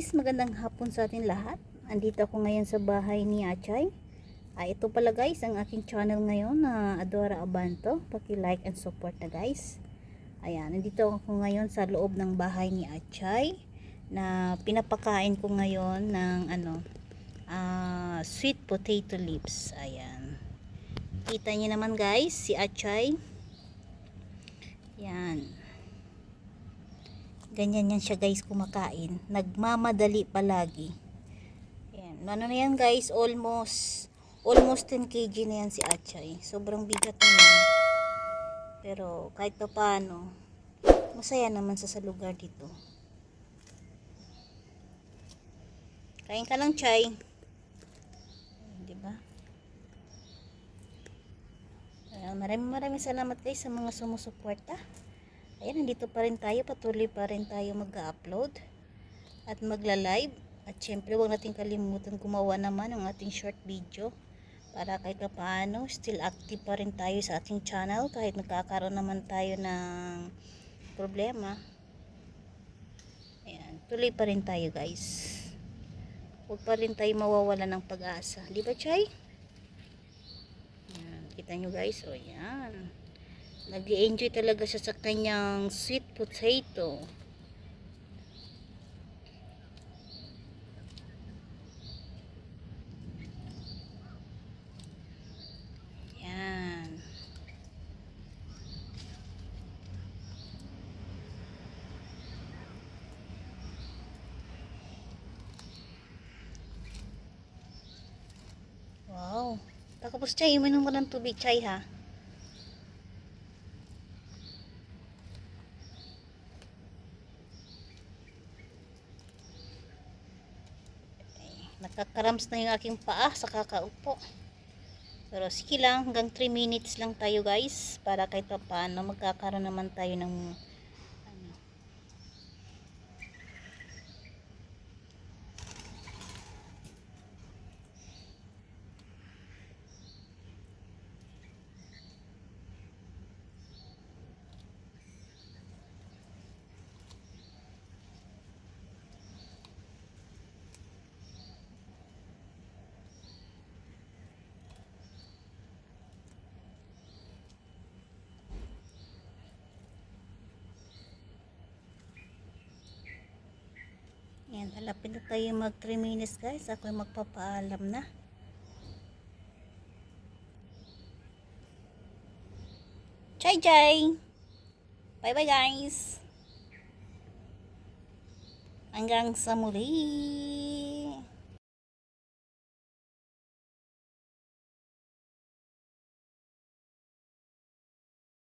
guys, magandang hapon sa atin lahat. Andito ako ngayon sa bahay ni Achay. Ah, ito pala guys, ang aking channel ngayon na Adora Abanto. Paki-like and support na guys. Ayan, nandito ako ngayon sa loob ng bahay ni Achay na pinapakain ko ngayon ng ano, ah, sweet potato lips. Ayan. Kita niyo naman guys, si Achay. Yan. Ganyan yan siya guys kumakain. Nagmamadali palagi. Ayan. Ano na yan guys? Almost almost 10 kg na yan si Achay. Sobrang bigat na yan. Pero kahit pa paano, masaya naman sa lugar dito. Kain ka lang, Chay. Di ba? Maraming maraming salamat guys sa mga sumusuporta. Ayan, nandito pa rin tayo. Patuloy pa rin tayo mag-upload at magla-live. At syempre, huwag natin kalimutan gumawa naman ng ating short video para kahit pa paano, still active pa rin tayo sa ating channel kahit nagkakaroon naman tayo ng problema. Ayan, tuloy pa rin tayo guys. Huwag pa rin tayo mawawala ng pag-asa. Di ba, Chay? Ayan, kita nyo guys, o yan nag enjoy talaga siya sa kanyang sweet potato. Yan. Wow. Tapos chay, uminom ka ng tubig chay ha. Nakakarams na yung aking paa sa kakaupo. Pero sige lang, hanggang 3 minutes lang tayo guys. Para kahit pa paano magkakaroon naman tayo ng ano, Yan, halapin na tayo mag 3 minutes guys. Ako ay magpapaalam na. Chay chay! Bye bye guys! Hanggang sa muli!